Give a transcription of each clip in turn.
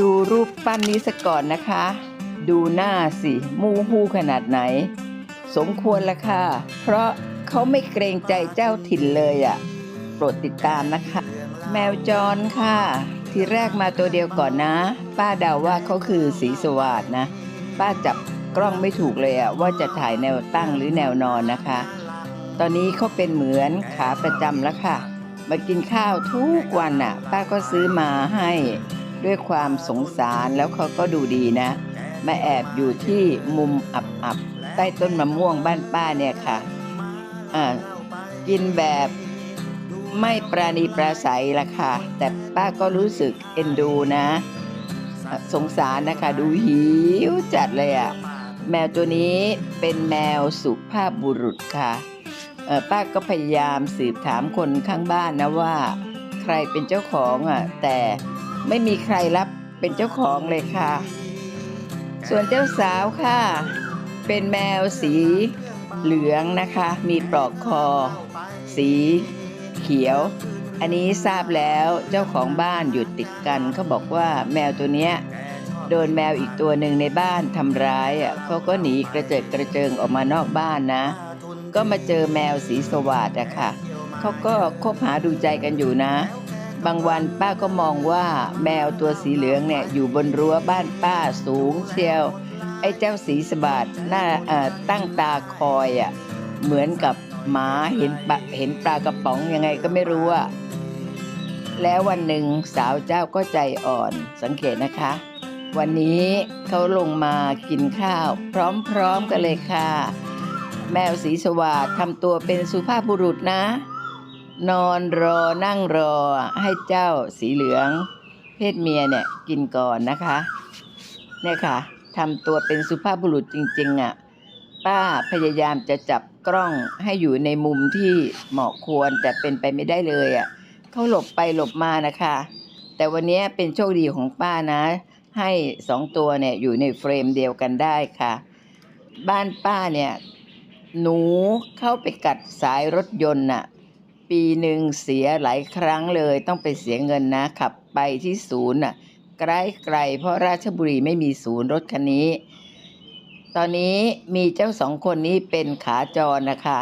ดูรูปปั้นนี้สก่อนนะคะ ดูหน้าสิ มูฮูขนาดไหน สมควรละค่ะ เพราะเขาไม่เกรงใจเจ้าถิ่นเลยอะ่ะ โปรดติดตามนะคะ แมวจรค่ะ ทีแรกมาตัวเดียวก่อนนะ ป้าเดาว่าเขาคือสีสวัสดนะ ป้าจับกล้องไม่ถูกเลยอะว่าจะถ่ายแนวตั้งหรือแนวนอนนะคะ ตอนนี้เขาเป็นเหมือนขาประจำแล้วค่ะ มากินข้าวทุกวันน่ะ ป้าก็ซื้อมาให้ ด้วยความสงสารแล้วเขาก็ดูดีนะ มาแอบอยู่ที่มุมอับๆใต้ต้นมะม่วงบ้านป้าเนี่ยค่ะอ่ากินแบบไม่ปราณีปราศัยละค่ะ แต่ป้าก็รู้สึกเอ็นดูนะะสงสารนะคะดูหิวจัดเลยอะ่ะแมวตัวนี้เป็นแมวสุภาพบุรุษค่ะป้าก็พยายามสืบถามคนข้างบ้านนะว่า ใครเป็นเจ้าของอะแต่ ไม่มีใครรับเป็นเจ้าของเลยค่ะ ส่วนเจ้าสาวค่ะ เป็นแมวสีเหลืองนะคะ มีปลอกคอ สีเขียว อันนี้ทราบแล้วเจ้าของบ้านอยู่ติดกันเขาบอกว่าแมวตัวเนี้ยโดนแมวอีกตัวหนึ่งในบ้านทำร้ายอะเขาก็หนีกระเจิดกระเจิงออกมานอกบ้านนะ ก็มาเจอแมวสีสวัสดอะค่ะเขาก็คบหาดูใจกันอยู่นะ บางวันป้าก็มองว่าแมวตัวสีเหลืองเนี่ยอยู่บนรั้วบ้านป้าสูงเชียว ไอ้เจ้าสีสวัดหน้าตั้งตาคอยอะเหมือนกับหมาเห็นปลาเห็นปลากระป๋องยังไงก็ไม่รู้อะแล้ววันหนึ่งสาวเจ้าก็ใจอ่อนสังเกตนะคะ วันนี้เขาลงมากินข้าว พร้อมๆกันเลยค่ะ แมวสีสวัสดทำตัวเป็นสุภาพบุรุษนะ นอนรอนั่งรอให้เจ้าสีเหลือง เพศเมียเนี่ยกินก่อนนะคะเนี่ยค่ะทำตัวเป็นสุภาพบุรุษจริงๆอะป้าพยายามจะจับกล้องให้อยู่ในมุมที่เหมาะควรแต่เป็นไปไม่ได้เลยอะเขาหลบไปหลบมานะคะ แต่วันนี้เป็นโชคดีของป้านะ ให้สองตัวเนี่ยอยู่ในเฟรมเดียวกันได้ค่ะ บ้านป้าเนี่ยหนูเข้าไปกัดสายรถยนต์น่ะ ปีหนึ่งเสียหลายครั้งเลยต้องไปเสียเงินนะขับไปที่ศูนย์น่ะไกลไกลๆเพราะราชบุรีไม่มีศูนย์รถคันนี้ ตอนนี้มีเจ้าสองคนนี้เป็นขาจรนะคะ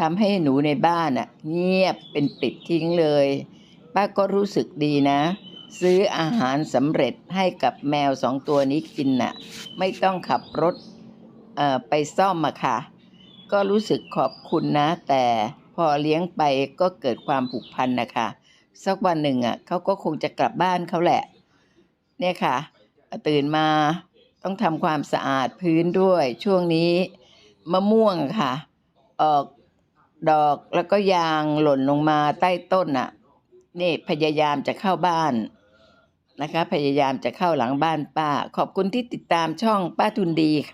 ทำให้หนูในบ้านน่ะ เงียบเป็นปิดทิ้งเลย ป้าก็รู้สึกดีนะ ซื้ออาหารสำเร็จให้กับแมวสองตัวนี้กินน่ะ ไม่ต้องขับรถเอ่อไปซ่อมอะค่ะ ก็รู้สึกขอบคุณนะแต่ พอเลี้ยงไปก็เกิดความผูกพันนะคะ สักวันหนึ่งอะเขาก็คงจะกลับบ้านเขาแหละ เนี่ยค่ะ ตื่นมาต้องทำความสะอาดพื้นด้วย ช่วงนี้มะม่วงค่ะ ออกดอกแล้วก็ยางหล่นลงมาใต้ต้นน่ะ นี่พยายามจะเข้าบ้านนะคะ พยายามจะเข้าหลังบ้านป้า ขอบคุณที่ติดตามช่องป้าทุนดีค่ะ